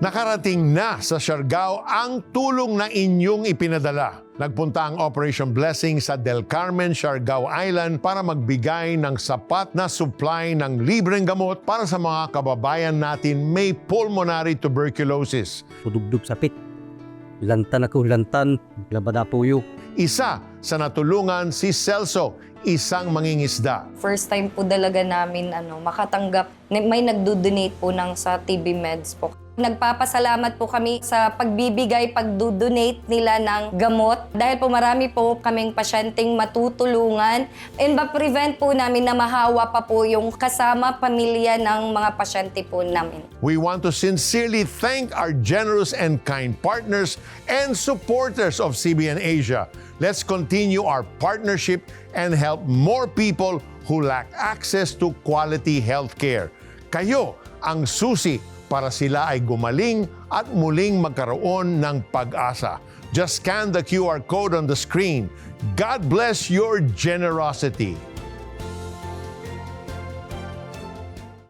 Nakarating na sa Siargao ang tulong na inyong ipinadala. Nagpunta ang Operation Blessing sa Del Carmen, Siargao Island para magbigay ng sapat na supply ng libreng gamot para sa mga kababayan natin may pulmonary tuberculosis. Kudugdug sapit. Lantan ako, lantan. Labada puyo. Isa sa natulungan si Celso, isang mangingisda. First time po talaga namin ano, makatanggap, may nagdo-donate po ng sa TB Meds po. Nagpapasalamat po kami sa pagbibigay, pagdo-donate nila ng gamot dahil po marami po kaming pasyenteng matutulungan and ma-prevent po namin na mahawa pa po yung kasama pamilya ng mga pasyente po namin. We want to sincerely thank our generous and kind partners and supporters of CBN Asia. Let's continue our partnership and help more people who lack access to quality health care. Kayo ang susi para sila ay gumaling at muling magkaroon ng pag-asa. Just scan the QR code on the screen. God bless your generosity.